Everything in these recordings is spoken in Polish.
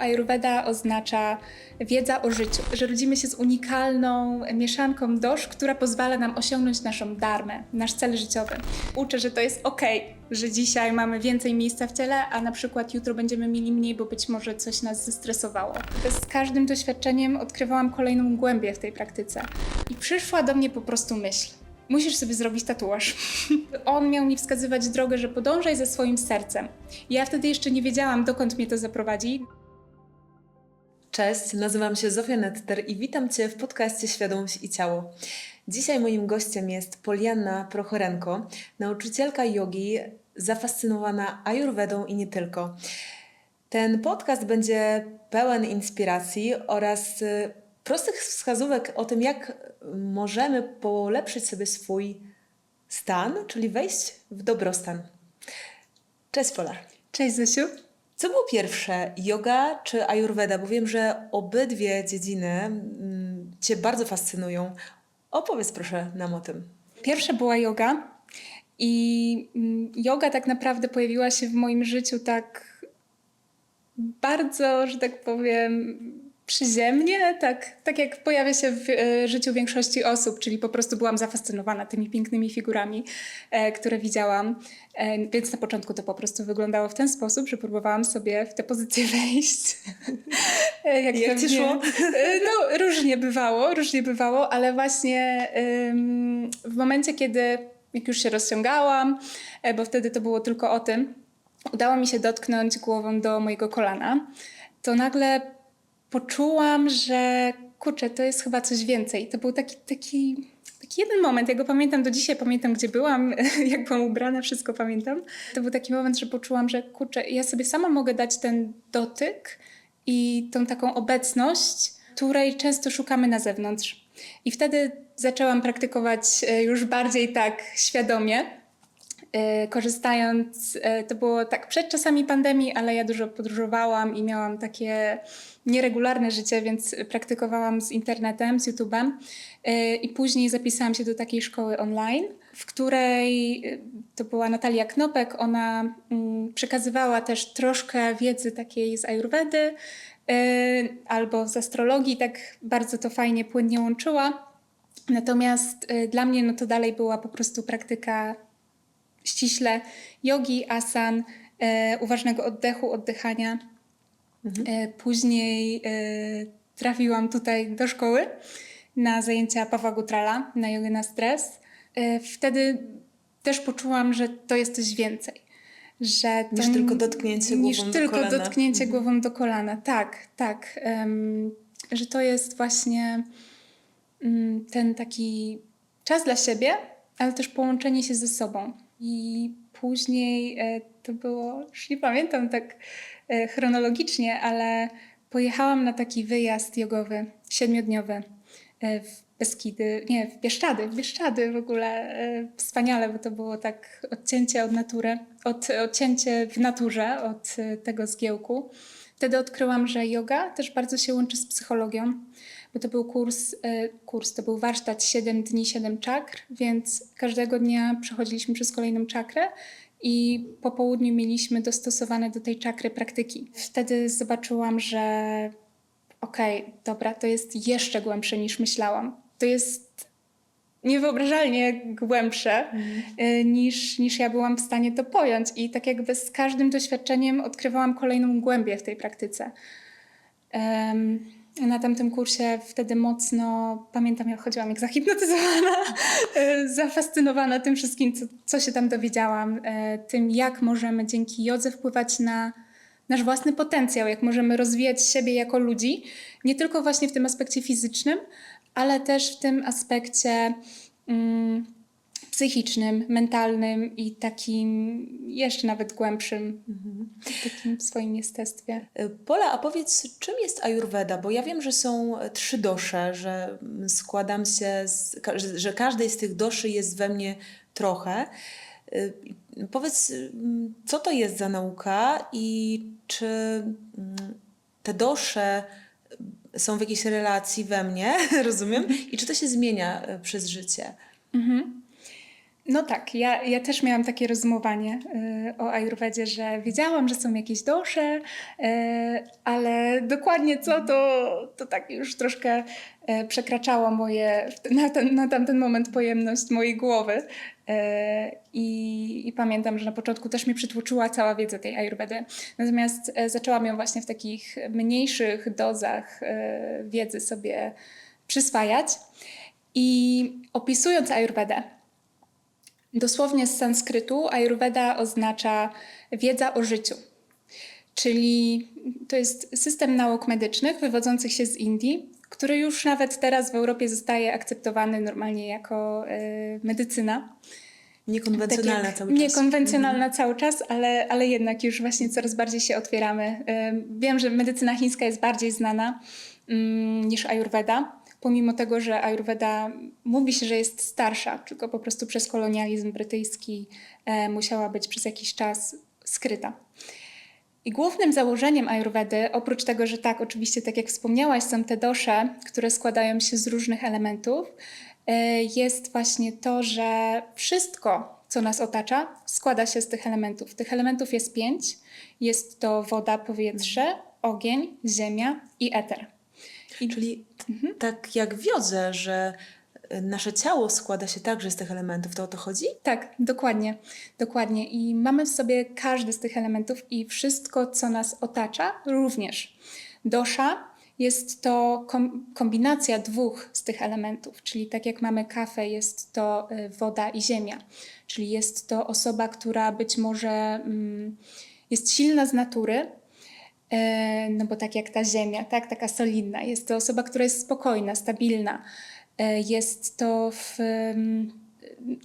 Ayurveda oznacza wiedza o życiu, że rodzimy się z unikalną mieszanką dosz, która pozwala nam osiągnąć naszą darmę, nasz cel życiowy. Uczę, że to jest ok, że dzisiaj mamy więcej miejsca w ciele, a na przykład jutro będziemy mieli mniej, bo być może coś nas zestresowało. Z każdym doświadczeniem odkrywałam kolejną głębię w tej praktyce. I przyszła do mnie po prostu myśl. Musisz sobie zrobić tatuaż. On miał mi wskazywać drogę, że podążaj ze swoim sercem. Ja wtedy jeszcze nie wiedziałam, dokąd mnie to zaprowadzi. Cześć, nazywam się Zofia Netter i witam Cię w podcaście Świadomość i Ciało. Dzisiaj moim gościem jest Polianna Prochorenko, nauczycielka jogi, zafascynowana ayurvedą i nie tylko. Ten podcast będzie pełen inspiracji oraz y, prostych wskazówek o tym, jak możemy polepszyć sobie swój stan, czyli wejść w dobrostan. Cześć Pola. Cześć Zosiu. Co było pierwsze, yoga czy ayurveda? Bo wiem, że obydwie dziedziny mm, Cię bardzo fascynują. Opowiedz proszę nam o tym. Pierwsza była yoga i mm, yoga tak naprawdę pojawiła się w moim życiu tak bardzo, że tak powiem, przyziemnie, tak, tak jak pojawia się w e, życiu większości osób, czyli po prostu byłam zafascynowana tymi pięknymi figurami, e, które widziałam. E, więc na początku to po prostu wyglądało w ten sposób, że próbowałam sobie w tę pozycję wejść. E, Jak ci szło? No, różnie bywało, różnie bywało, ale właśnie w momencie, kiedy jak już się rozciągałam, bo wtedy to było tylko o tym, udało mi się dotknąć głową do mojego kolana, to nagle poczułam, że kurczę, to jest chyba coś więcej. To był taki, taki, taki jeden moment, ja go pamiętam do dzisiaj, pamiętam gdzie byłam, jak byłam ubrana, wszystko pamiętam. To był taki moment, że poczułam, że kurczę, ja sobie sama mogę dać ten dotyk i tą taką obecność, której często szukamy na zewnątrz. I wtedy zaczęłam praktykować e, już bardziej tak świadomie, korzystając, e, to było tak przed czasami pandemii, ale ja dużo podróżowałam i miałam takie nieregularne życie, więc praktykowałam z internetem, z YouTube'em e, i później zapisałam się do takiej szkoły online, w której to była Natalia Knopek, ona mm, przekazywała też troszkę wiedzy takiej z Ayurvedy albo z astrologii, tak bardzo to fajnie, płynnie łączyła. Natomiast dla mnie no to dalej była po prostu praktyka ściśle jogi, asan, e, uważnego oddechu, oddychania. E, później e, trafiłam tutaj do szkoły na zajęcia Pawła Gutrala, na jogę na stres. Wtedy też poczułam, że to jest coś więcej. Że to Niż tylko dotknięcie niż głową do tylko kolana. dotknięcie Mhm. głową do kolana. Tak, tak. Em, że to jest właśnie mm, ten taki czas dla siebie, ale też połączenie się ze sobą. I później e, to było, już nie pamiętam tak e, chronologicznie, ale pojechałam na taki wyjazd jogowy, siedmiodniowy e, w Beskidy, nie, w Bieszczady, w Bieszczady w ogóle. Wspaniale, bo to było tak odcięcie od natury, od, odcięcie w naturze od tego zgiełku. Wtedy odkryłam, że yoga też bardzo się łączy z psychologią, bo to był kurs, e, kurs to był warsztat 7 dni, 7 czakr, więc każdego dnia przechodziliśmy przez kolejną czakrę i po południu mieliśmy dostosowane do tej czakry praktyki. Wtedy zobaczyłam, że okej, dobra, to jest jeszcze głębsze niż myślałam. To jest niewyobrażalnie głębsze y, niż, niż ja byłam w stanie to pojąć. I tak jakby z każdym doświadczeniem odkrywałam kolejną głębię w tej praktyce. Em, na tamtym kursie wtedy mocno, pamiętam, jak chodziłam jak zahipnotyzowana, e, zafascynowana tym wszystkim, co, co się tam dowiedziałam, e, tym jak możemy dzięki jodze wpływać na nasz własny potencjał, jak możemy rozwijać siebie jako ludzi, nie tylko właśnie w tym aspekcie fizycznym, ale też w tym aspekcie mm, psychicznym, mentalnym i takim jeszcze nawet głębszym, w takim swoim jestestwie. Y, Pola, a powiedz, czym jest ayurveda? Bo ja wiem, że są e, trzy dosze, że składam się, z, że- każdej z tych doszy jest we mnie trochę. Y, Powiedz, mm, co to jest za nauka i czy mm, te dosze są w jakiejś relacji we mnie, rozumiem? I czy to się zmienia e, przez życie? Mhm. No tak, ja, ja też miałam takie rozumowanie y, o Ayurvedzie, że wiedziałam, że są jakieś dosze, y, ale dokładnie co, to, to tak już troszkę y, przekraczało moje, na, ten, na tamten moment pojemność mojej głowy. Y, i, I pamiętam, że na początku też mi przytłoczyła cała wiedza tej Ayurvedy. Natomiast y, zaczęłam ją właśnie w takich mniejszych dozach y, wiedzy sobie przyswajać. I opisując Ayurvedę, Dosłownie z sanskrytu Ayurveda oznacza wiedza o życiu. Czyli to jest system nauk medycznych wywodzących się z Indii, który już nawet teraz w Europie zostaje akceptowany normalnie jako y, medycyna. Niekonwencjonalna Tak cały czas. Mhm. Niekonwencjonalna cały czas, ale, ale jednak już właśnie coraz bardziej się otwieramy. Y, Wiem, że medycyna chińska jest bardziej znana mm, niż Ayurveda, pomimo tego, że Ayurveda mówi się, że jest starsza, tylko po prostu przez kolonializm brytyjski e, musiała być przez jakiś czas skryta. I głównym założeniem Ayurvedy, oprócz tego, że tak, oczywiście, tak jak wspomniałaś, są te dosze, które składają się z różnych elementów, e, jest właśnie to, że wszystko, co nas otacza, składa się z tych elementów. Tych elementów jest pięć. Jest to woda, powietrze, ogień, ziemia i eter. I Czyli Mhm. tak jak w jodze, że y, nasze ciało składa się także z tych elementów, to o to chodzi? Tak, dokładnie, dokładnie. I mamy w sobie każdy z tych elementów i wszystko, co nas otacza, również. Dosza jest to kom- kombinacja dwóch z tych elementów, czyli tak jak mamy kafę, jest to y, woda i ziemia, czyli jest to osoba, która być może mm, jest silna z natury, E, no bo tak jak ta ziemia, tak, taka solidna. Jest to osoba, która jest spokojna, stabilna. E, Jest to w,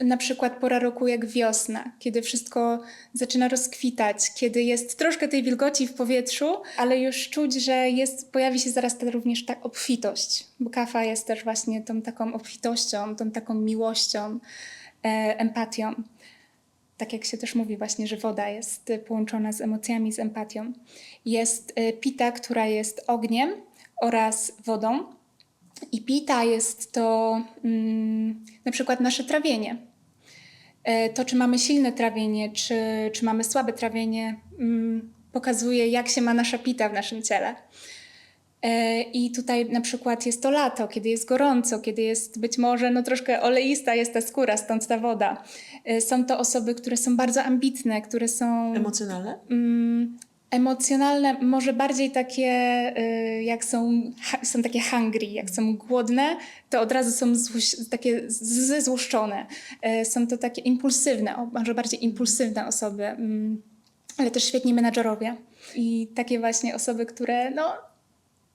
na przykład pora roku jak wiosna, kiedy wszystko zaczyna rozkwitać, kiedy jest troszkę tej wilgoci w powietrzu, ale już czuć, że jest, pojawi się zaraz ta również ta obfitość, bo kafa jest też właśnie tą taką obfitością, tą taką miłością, e, empatią tak jak się też mówi właśnie, że woda jest y, połączona z emocjami, z empatią. Jest y, pita, która jest ogniem oraz wodą. I pita jest to mm, na przykład nasze trawienie. E, To, czy mamy silne trawienie, czy, czy mamy słabe trawienie, mm, pokazuje, jak się ma nasza pita w naszym ciele. E, I tutaj na przykład jest to lato, kiedy jest gorąco, kiedy jest być może no, troszkę oleista jest ta skóra, stąd ta woda. E, Są to osoby, które są bardzo ambitne, które są Emocjonalne? mm, emocjonalne, może bardziej takie, y, jak są, są takie hungry, jak są głodne, to od razu są złoś, takie zezłoszczone. E, Są to takie impulsywne, może bardziej impulsywne osoby, mm, ale też świetni menadżerowie. I takie właśnie osoby, które no,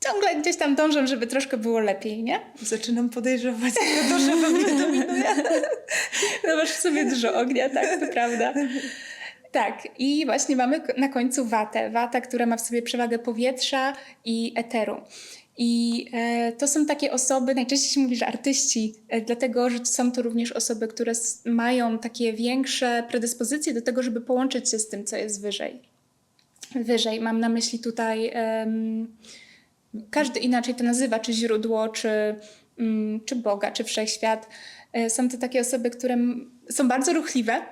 ciągle gdzieś tam dążą, żeby troszkę było lepiej, nie? Zaczynam podejrzewać, że to, że we mnie dominuje. No masz w sobie dużo ognia, tak, to prawda. Tak, i właśnie mamy na końcu watę. Wata, która ma w sobie przewagę powietrza i eteru. I e, to są takie osoby, najczęściej się mówi, że artyści, e, dlatego że są to również osoby, które mają takie większe predyspozycje do tego, żeby połączyć się z tym, co jest wyżej. Wyżej, mam na myśli tutaj, każdy inaczej to nazywa, czy źródło, czy, mm, czy Boga, czy wszechświat. E, Są to takie osoby, które są bardzo ruchliwe,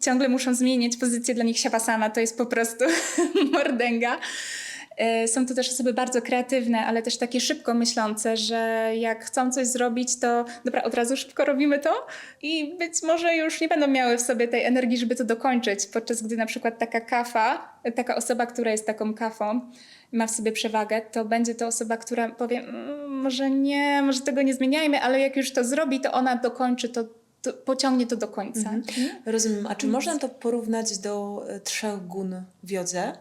ciągle muszą zmieniać pozycję, dla nich siawasana to jest po prostu mordęga. E, Są to też osoby bardzo kreatywne, ale też takie szybko myślące, że jak chcą coś zrobić, to dobra, od razu szybko robimy to i być może już nie będą miały w sobie tej energii, żeby to dokończyć, podczas gdy na przykład taka kafa, taka osoba, która jest taką kafą, ma w sobie przewagę, to będzie to osoba, która powie, "Mm, może nie, może tego nie zmieniajmy, ale jak już to zrobi, to ona dokończy to, to pociągnie to do końca. Rozumiem. A czy można to porównać do e, trzech gun w jodze?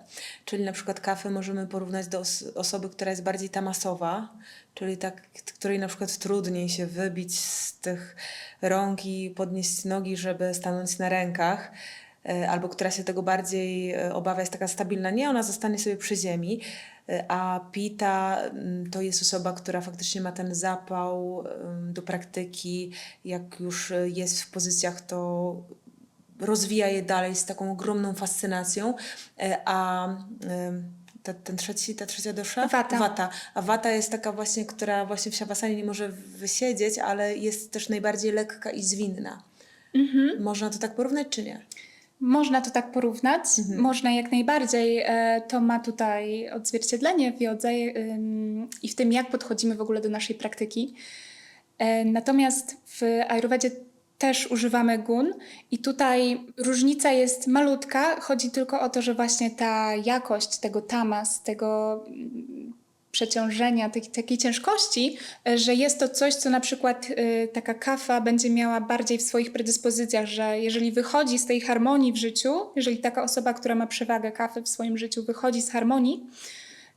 Czyli na przykład kafę możemy porównać do os- osoby, która jest bardziej tamasowa, czyli tak, której na przykład trudniej się wybić z tych rąk i podnieść nogi, żeby stanąć na rękach. E, Albo która się tego bardziej e, obawia, jest taka stabilna. Nie, ona zostanie sobie przy ziemi. E, A Pita mm, to jest osoba, która faktycznie ma ten zapał do praktyki. Jak już jest w pozycjach, to rozwija je dalej z taką ogromną fascynacją, a ta, ten trzeci, ta trzecia dosza? Wata. Wata. A wata jest taka właśnie, która właśnie w siawasanie nie może wysiedzieć, ale jest też najbardziej lekka i zwinna. Mhm. Można to tak porównać, czy nie? Można to tak porównać, Mhm. można jak najbardziej. E, To ma tutaj odzwierciedlenie w jodze i w tym, jak podchodzimy w ogóle do naszej praktyki. E, Natomiast w Ayurvedzie też używamy gun i tutaj różnica jest malutka. Chodzi tylko o to, że właśnie ta jakość tego tamas, tego przeciążenia, tej, takiej ciężkości, e, że jest to coś, co na przykład y, taka kafa będzie miała bardziej w swoich predyspozycjach, że jeżeli wychodzi z tej harmonii w życiu, jeżeli taka osoba, która ma przewagę kafy w swoim życiu, wychodzi z harmonii,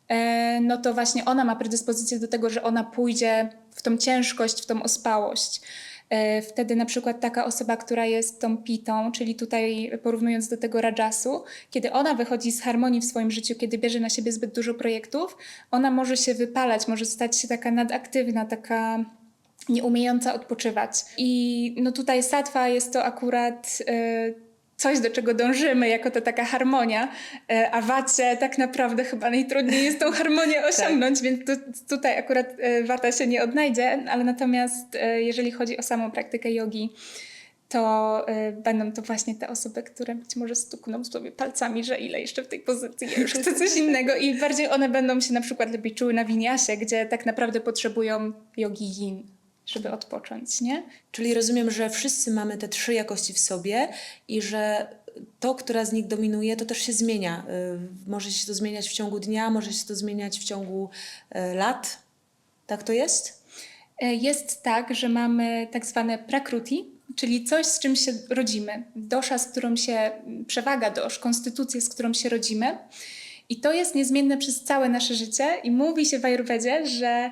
e, no to właśnie ona ma predyspozycję do tego, że ona pójdzie w tą ciężkość, w tą ospałość. E, Wtedy na przykład taka osoba, która jest tą pitą, czyli tutaj porównując do tego rajasu, kiedy ona wychodzi z harmonii w swoim życiu, kiedy bierze na siebie zbyt dużo projektów, ona może się wypalać, może stać się taka nadaktywna, taka nieumiejąca odpoczywać. I no tutaj satwa jest to akurat e, coś, do czego dążymy, jako to taka harmonia, e, a wacie tak naprawdę chyba najtrudniej jest tą harmonię osiągnąć, więc tu, tutaj akurat e, wata się nie odnajdzie, ale natomiast e, jeżeli chodzi o samą praktykę jogi, to będą to właśnie te osoby, które być może stukną sobie palcami, że ile jeszcze w tej pozycji, ja już chcę coś innego. I bardziej one będą się na przykład lepiej czuły na winiasie, gdzie tak naprawdę potrzebują jogi yin, żeby odpocząć, nie? Czyli rozumiem, że wszyscy mamy te trzy jakości w sobie i że to, która z nich dominuje, to też się zmienia. Y, Może się to zmieniać w ciągu dnia, może się to zmieniać w ciągu y, lat. Tak to jest? E, Jest tak, że mamy tak zwane prakruti, czyli coś, z czym się rodzimy. Dosza, z którą się, przewaga dosz, konstytucję, z którą się rodzimy. I to jest niezmienne przez całe nasze życie i mówi się w Ayurvedzie, że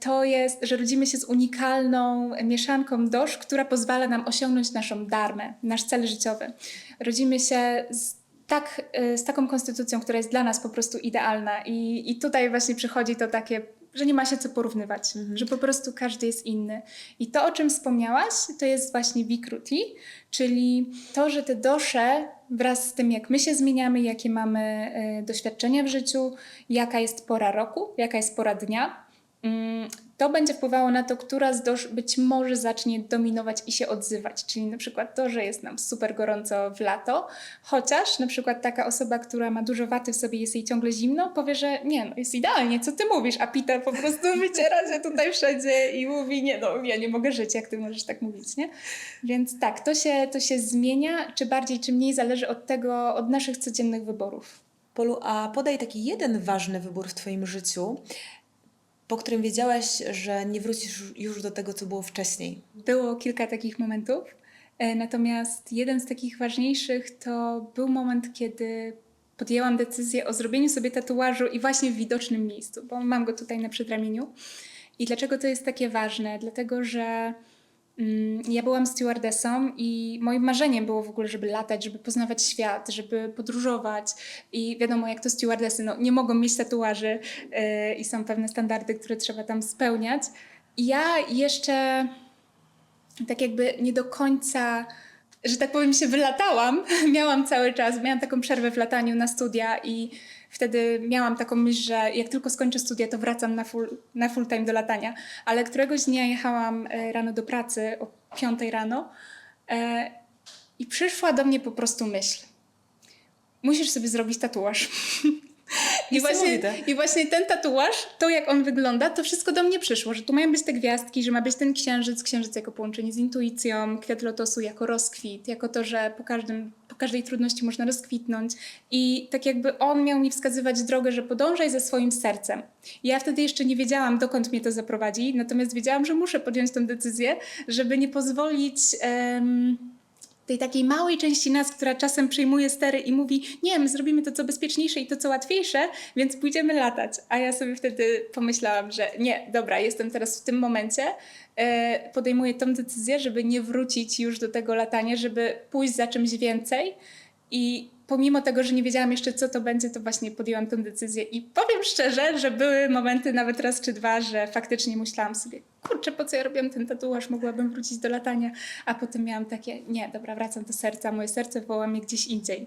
to jest, że rodzimy się z unikalną mieszanką dosz, która pozwala nam osiągnąć naszą darmę, nasz cel życiowy. Rodzimy się z, tak, e, z taką konstytucją, która jest dla nas po prostu idealna i, i tutaj właśnie przychodzi to takie, że nie ma się co porównywać, że po prostu każdy jest inny. I to, o czym wspomniałaś, to jest właśnie Vikruti, czyli to, że te dosze wraz z tym, jak my się zmieniamy, jakie mamy e, doświadczenia w życiu, jaka jest pora roku, jaka jest pora dnia, to będzie wpływało na to, która z dosz być może zacznie dominować i się odzywać. Czyli na przykład to, że jest nam super gorąco w lato, chociaż na przykład taka osoba, która ma dużo waty w sobie, jest jej ciągle zimno, powie, że nie, no jest idealnie, co ty mówisz? A Pita po prostu wyciera się tutaj wszędzie i mówi, nie no, ja nie mogę żyć, jak ty możesz tak mówić, nie? Więc tak, to się, to się zmienia, czy bardziej, czy mniej zależy od tego, od naszych codziennych wyborów. Polu, a podaj taki jeden ważny wybór w Twoim życiu, po którym wiedziałaś, że nie wrócisz już do tego, co było wcześniej. Było kilka takich momentów, e, natomiast jeden z takich ważniejszych to był moment, kiedy podjęłam decyzję o zrobieniu sobie tatuażu i właśnie w widocznym miejscu, bo mam go tutaj na przedramieniu. I dlaczego to jest takie ważne? Dlatego, że ja byłam stewardessą i moim marzeniem było w ogóle, żeby latać, żeby poznawać świat, żeby podróżować. I wiadomo, jak to stewardessy, no, nie mogą mieć tatuaży yy, i są pewne standardy, które trzeba tam spełniać. I ja jeszcze tak jakby nie do końca, że tak powiem, się wylatałam. Miałam cały czas, miałam taką przerwę w lataniu na studia i wtedy miałam taką myśl, że jak tylko skończę studia, to wracam na full, na full time do latania. Ale któregoś dnia jechałam e, rano do pracy o 5 rano e, i przyszła do mnie po prostu myśl. Musisz sobie zrobić tatuaż. I właśnie. I właśnie ten tatuaż, to jak on wygląda, to wszystko do mnie przyszło, że tu mają być te gwiazdki, że ma być ten księżyc, księżyc jako połączenie z intuicją, kwiat lotosu jako rozkwit, jako to, że po, każdym, każdej trudności można rozkwitnąć. I tak jakby on miał mi wskazywać drogę, że podążaj ze swoim sercem. Ja wtedy jeszcze nie wiedziałam, dokąd mnie to zaprowadzi, natomiast wiedziałam, że muszę podjąć tę decyzję, żeby nie pozwolić... em, tej takiej małej części nas, która czasem przejmuje stery i mówi, nie, my zrobimy to, co bezpieczniejsze i to, co łatwiejsze, więc pójdziemy latać. A ja sobie wtedy pomyślałam, że nie, dobra, jestem teraz w tym momencie, e, podejmuję tą decyzję, żeby nie wrócić już do tego latania, żeby pójść za czymś więcej i pomimo tego, że nie wiedziałam jeszcze, co to będzie, to właśnie podjęłam tę decyzję i powiem szczerze, że były momenty nawet raz czy dwa, że faktycznie myślałam sobie, kurczę, po co ja robiłam ten tatuaż, mogłabym wrócić do latania, a potem miałam takie, nie, dobra, wracam do serca, moje serce woła mnie gdzieś indziej.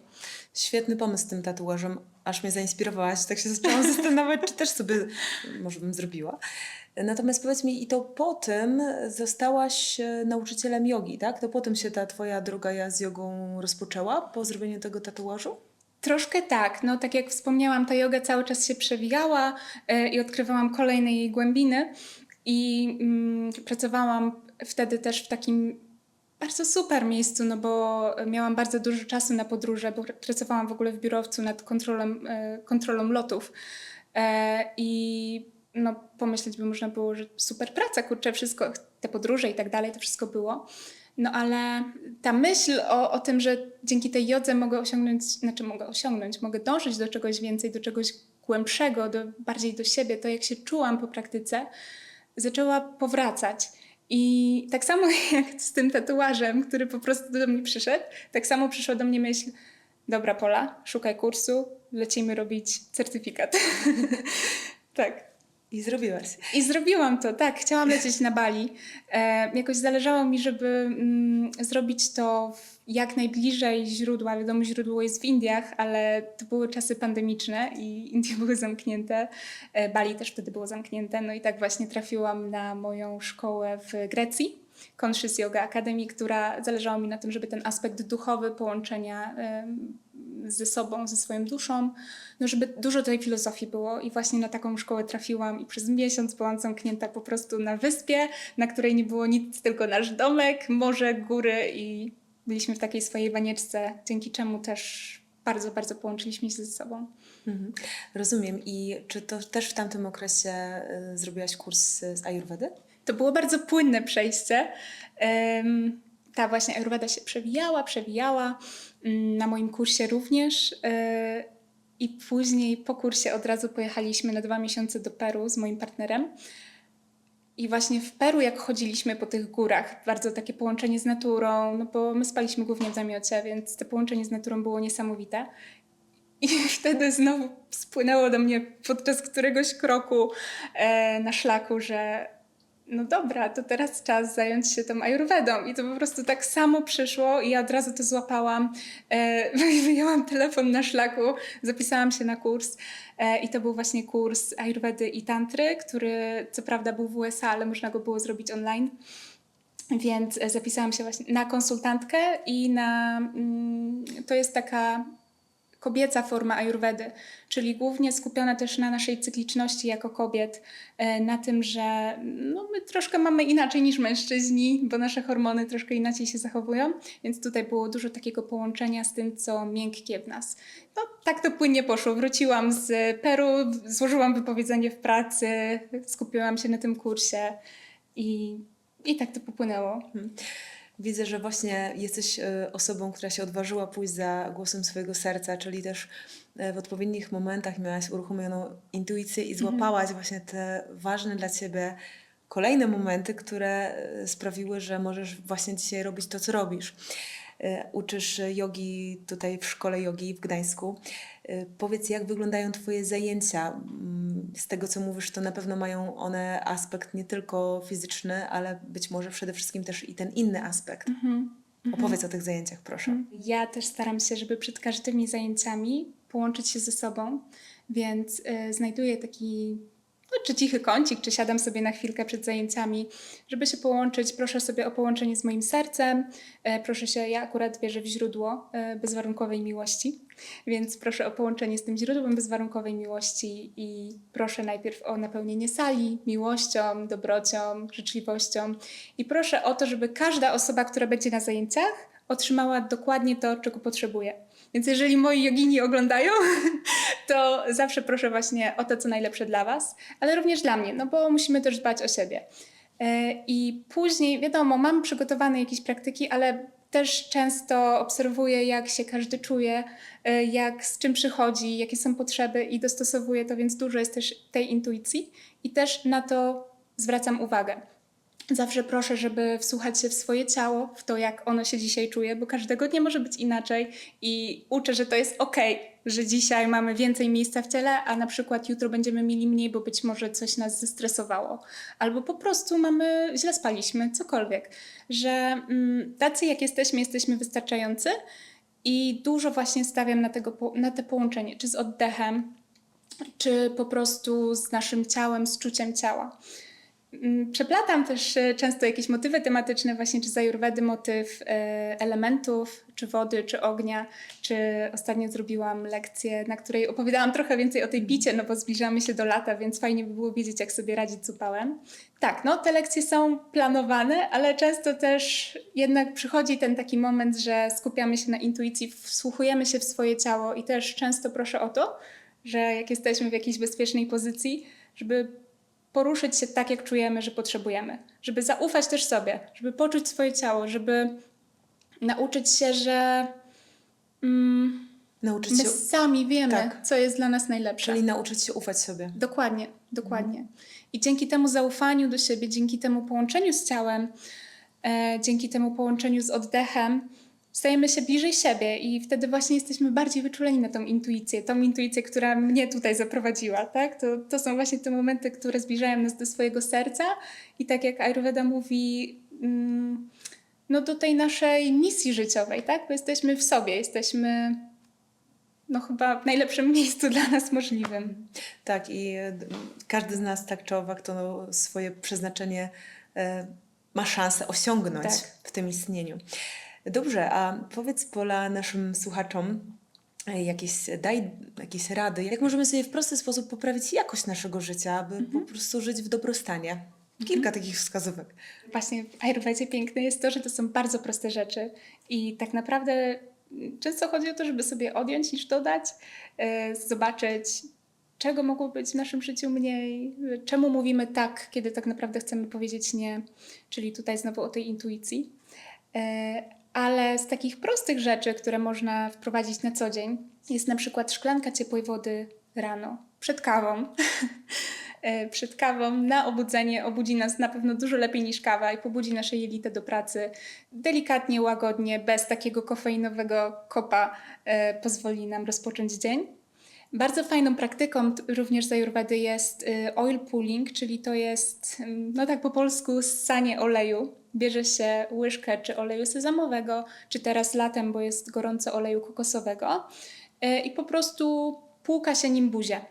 Świetny pomysł z tym tatuażem. aż mnie zainspirowałaś. Tak się zaczęłam zastanawiać, czy też sobie może bym zrobiła. Natomiast powiedz mi, i to po tym zostałaś e, nauczycielem jogi, tak? To po tym się ta twoja droga z jogą rozpoczęła, po zrobieniu tego tatuażu? Troszkę tak. No, tak jak wspomniałam, ta yoga cały czas się przewijała e, i odkrywałam kolejne jej głębiny. I mm, pracowałam wtedy też w takim bardzo super miejscu, no bo miałam bardzo dużo czasu na podróże, bo pracowałam w ogóle w biurowcu nad kontrolą, e, kontrolą lotów. E, I no, pomyśleć by można było, że super praca, kurczę, wszystko, te podróże i tak dalej, to wszystko było. No ale ta myśl o, o tym, że dzięki tej jodze mogę osiągnąć, znaczy mogę osiągnąć, mogę dążyć do czegoś więcej, do czegoś głębszego, do, bardziej do siebie, to jak się czułam po praktyce, zaczęła powracać. I tak samo jak z tym tatuażem, który po prostu do mnie przyszedł, tak samo przyszła do mnie myśl, dobra Pola, szukaj kursu, lecimy robić certyfikat. tak. I zrobiłaś. I zrobiłam to, tak. Chciałam lecieć na Bali. E, jakoś zależało mi, żeby mm, zrobić to jak najbliżej źródła. Wiadomo, źródło jest w Indiach, ale to były czasy pandemiczne i Indie były zamknięte. E, Bali też wtedy było zamknięte. No i tak właśnie trafiłam na moją szkołę w Grecji. Conscious Yoga Academy, która zależało mi na tym, żeby ten aspekt duchowy połączenia ze sobą, ze swoją duszą, no żeby dużo tej filozofii było i właśnie na taką szkołę trafiłam i przez miesiąc byłam zamknięta po prostu na wyspie, na której nie było nic, tylko nasz domek, morze, góry i byliśmy w takiej swojej banieczce, dzięki czemu też bardzo, bardzo połączyliśmy się ze sobą. Mhm. Rozumiem. I czy to też w tamtym okresie y, zrobiłaś kurs z Ayurvedy? To było bardzo płynne przejście. Ta właśnie Ayurveda się przewijała, przewijała. Mm, Na moim kursie również. e, I później po kursie od razu pojechaliśmy na dwa miesiące do Peru z moim partnerem. I właśnie w Peru, jak chodziliśmy po tych górach, bardzo takie połączenie z naturą, no bo my spaliśmy głównie w namiocie, więc to połączenie z naturą było niesamowite. I wtedy znowu spłynęło do mnie podczas któregoś kroku e, na szlaku, że no dobra, to teraz czas zająć się tą ayurvedą. I to po prostu tak samo przyszło i ja od razu to złapałam. E, wyjęłam telefon na szlaku, zapisałam się na kurs e, i to był właśnie kurs ayurvedy i tantry, który co prawda był w USA, ale można go było zrobić online. Więc zapisałam się właśnie na konsultantkę i na. Mm, to jest taka kobieca forma ayurvedy, czyli głównie skupiona też na naszej cykliczności jako kobiet, e, na tym, że no, my troszkę mamy inaczej niż mężczyźni, bo nasze hormony troszkę inaczej się zachowują, więc tutaj było dużo takiego połączenia z tym, co miękkie w nas. No tak to płynnie poszło. Wróciłam z Peru, złożyłam wypowiedzenie w pracy, skupiłam się na tym kursie i, i tak to popłynęło. Widzę, że właśnie jesteś e, osobą, która się odważyła pójść za głosem swojego serca, czyli też e, w odpowiednich momentach miałaś uruchomioną intuicję i złapałaś właśnie te ważne dla ciebie kolejne momenty, które e, sprawiły, że możesz właśnie dzisiaj robić to, co robisz. Uczysz jogi tutaj w szkole jogi w Gdańsku. E, Powiedz, jak wyglądają Twoje zajęcia? Mm, Z tego, co mówisz, to na pewno mają one aspekt nie tylko fizyczny, ale być może przede wszystkim też i ten inny aspekt. Opowiedz o tych zajęciach, proszę. Ja też staram się, żeby przed każdymi zajęciami połączyć się ze sobą, więc y, znajduję taki no, czy cichy kącik, czy siadam sobie na chwilkę przed zajęciami, żeby się połączyć. Proszę sobie o połączenie z moim sercem. E, proszę się, ja akurat wierzę w źródło e, bezwarunkowej miłości, więc proszę o połączenie z tym źródłem bezwarunkowej miłości i proszę najpierw o napełnienie sali miłością, dobrocią, życzliwością i proszę o to, żeby każda osoba, która będzie na zajęciach, otrzymała dokładnie to, czego potrzebuje. Więc jeżeli moi jogini oglądają, to zawsze proszę właśnie o to, co najlepsze dla Was, ale również dla mnie, no bo musimy też dbać o siebie. E, I później, wiadomo, mam przygotowane jakieś praktyki, ale też często obserwuję, jak się każdy czuje, e, jak z czym przychodzi, jakie są potrzeby i dostosowuję to, więc dużo jest też tej intuicji i też na to zwracam uwagę. Zawsze proszę, żeby wsłuchać się w swoje ciało, w to, jak ono się dzisiaj czuje, bo każdego dnia może być inaczej i uczę, że to jest ok, że dzisiaj mamy więcej miejsca w ciele, a na przykład jutro będziemy mieli mniej, bo być może coś nas zestresowało, albo po prostu mamy, źle spaliśmy, cokolwiek. Że mm, tacy jak jesteśmy, jesteśmy wystarczający I dużo właśnie stawiam na, tego, na te połączenie, czy z oddechem, czy po prostu z naszym ciałem, z czuciem ciała. Mm, Przeplatam też e, często jakieś motywy tematyczne, właśnie czy z Ajurwedy motyw e, elementów, czy wody, czy ognia, czy ostatnio zrobiłam lekcję, na której opowiadałam trochę więcej o tej bicie, no bo zbliżamy się do lata, więc fajnie by było wiedzieć, jak sobie radzić z upałem. Tak, no te lekcje są planowane, ale często też jednak przychodzi ten taki moment, że skupiamy się na intuicji, wsłuchujemy się w swoje ciało i też często proszę o to, że jak jesteśmy w jakiejś bezpiecznej pozycji, żeby poruszyć się tak, jak czujemy, że potrzebujemy. Żeby zaufać też sobie, żeby poczuć swoje ciało, żeby nauczyć się, że mm, Nauczyć my się, sami wiemy, tak. co jest dla nas najlepsze. czyli nauczyć się ufać sobie. Dokładnie, dokładnie. I dzięki temu zaufaniu do siebie, dzięki temu połączeniu z ciałem, e, dzięki temu połączeniu z oddechem, stajemy się bliżej siebie i wtedy właśnie jesteśmy bardziej wyczuleni na tą intuicję, tą intuicję, która mnie tutaj zaprowadziła, tak? To, to są właśnie te momenty, które zbliżają nas do swojego serca i tak jak Ayurveda mówi, mm, no do tej naszej misji życiowej, tak? Bo jesteśmy w sobie, jesteśmy no chyba w najlepszym miejscu dla nas możliwym. Tak, i e, każdy z nas tak czy owak to swoje przeznaczenie e, ma szansę osiągnąć Tak. w tym istnieniu. Dobrze, a powiedz Pola naszym słuchaczom, e, jakieś, daj jakieś rady, jak możemy sobie w prosty sposób poprawić jakość naszego życia, aby Mhm. po prostu żyć w dobrostanie. Kilka takich wskazówek. Właśnie w Ayurvedzie piękne jest to, że to są bardzo proste rzeczy i tak naprawdę mm, często chodzi o to, żeby sobie odjąć niż dodać, e, zobaczyć, czego mogło być w naszym życiu mniej, e, czemu mówimy tak, kiedy tak naprawdę chcemy powiedzieć nie, czyli tutaj znowu o tej intuicji. E, Ale z takich prostych rzeczy, które można wprowadzić na co dzień, jest na przykład szklanka ciepłej wody rano, przed kawą. E, Przed kawą na obudzenie obudzi nas na pewno dużo lepiej niż kawa i pobudzi nasze jelita do pracy. Delikatnie, łagodnie, bez takiego kofeinowego kopa e, pozwoli nam rozpocząć dzień. Bardzo fajną praktyką również z Ayurvedy jest y, oil pulling, czyli to jest, ym, no tak po polsku, ssanie oleju. Bierze się łyżkę czy oleju sezamowego, czy teraz latem, bo jest gorąco oleju kokosowego y, i po prostu płuka się nim buzię.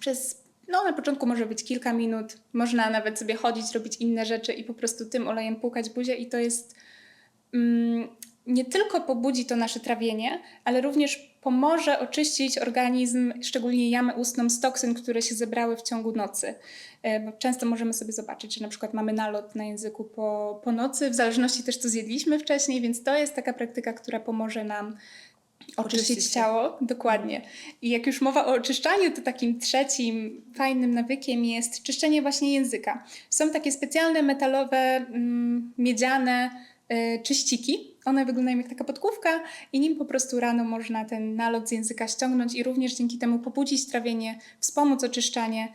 Przez, no na początku może być kilka minut, można nawet sobie chodzić, robić inne rzeczy i po prostu tym olejem płukać buzię i to jest mm, nie tylko pobudzi to nasze trawienie, ale również pomoże oczyścić organizm, szczególnie jamę ustną z toksyn, które się zebrały w ciągu nocy. E, Bo często możemy sobie zobaczyć, że na przykład mamy nalot na języku po, po nocy, w zależności też co zjedliśmy wcześniej, więc to jest taka praktyka, która pomoże nam oczyścić ciało. Dokładnie. I jak już mowa o oczyszczaniu, to takim trzecim fajnym nawykiem jest czyszczenie właśnie języka. Są takie specjalne metalowe, mm, miedziane e, czyściki. One wyglądają jak taka podkówka i nim po prostu rano można ten nalot z języka ściągnąć i również dzięki temu pobudzić trawienie, wspomóc oczyszczanie.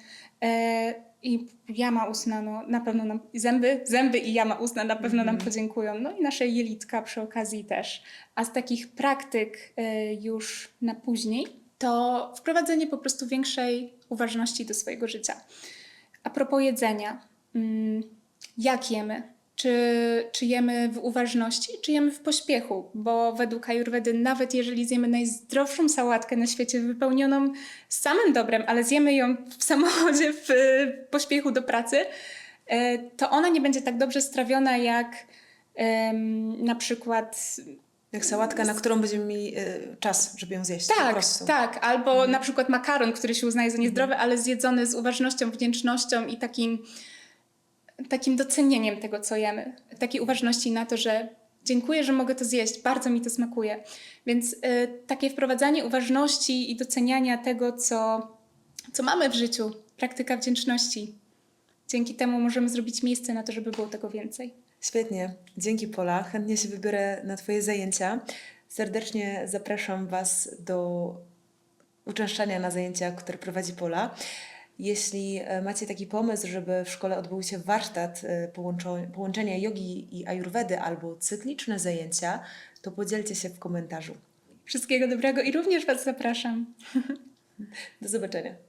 E, I jama ustna, no, na pewno nam, zęby, zęby i jama ustna na pewno nam podziękują. No i nasze jelitka przy okazji też. A z takich praktyk e, już na później, to wprowadzenie po prostu większej uważności do swojego życia. A propos jedzenia, mm, jak jemy? Czy, czy jemy w uważności, czy jemy w pośpiechu? Bo według Ayurvedy, nawet jeżeli zjemy najzdrowszą sałatkę na świecie, wypełnioną samym dobrem, ale zjemy ją w samochodzie w e, pośpiechu do pracy, e, to ona nie będzie tak dobrze strawiona jak na przykład Jak sałatka, na którą będziemy mieli e, czas, żeby ją zjeść. tak, tak. Albo na przykład makaron, który się uznaje za niezdrowy, ale zjedzony z uważnością, wdzięcznością i takim, takim docenieniem tego, co jemy. Takiej uważności na to, że dziękuję, że mogę to zjeść, bardzo mi to smakuje. Więc y, takie wprowadzanie uważności i doceniania tego, co, co mamy w życiu, praktyka wdzięczności. Dzięki temu możemy zrobić miejsce na to, żeby było tego więcej. Świetnie, dzięki Pola. Chętnie się wybiorę na Twoje zajęcia. Serdecznie zapraszam Was do uczęszczania na zajęcia, które prowadzi Pola. Jeśli e, macie taki pomysł, żeby w szkole odbył się warsztat e, połączenia jogi i ajurwedy albo cykliczne zajęcia, to podzielcie się w komentarzu. Wszystkiego dobrego i również Was zapraszam. Do zobaczenia.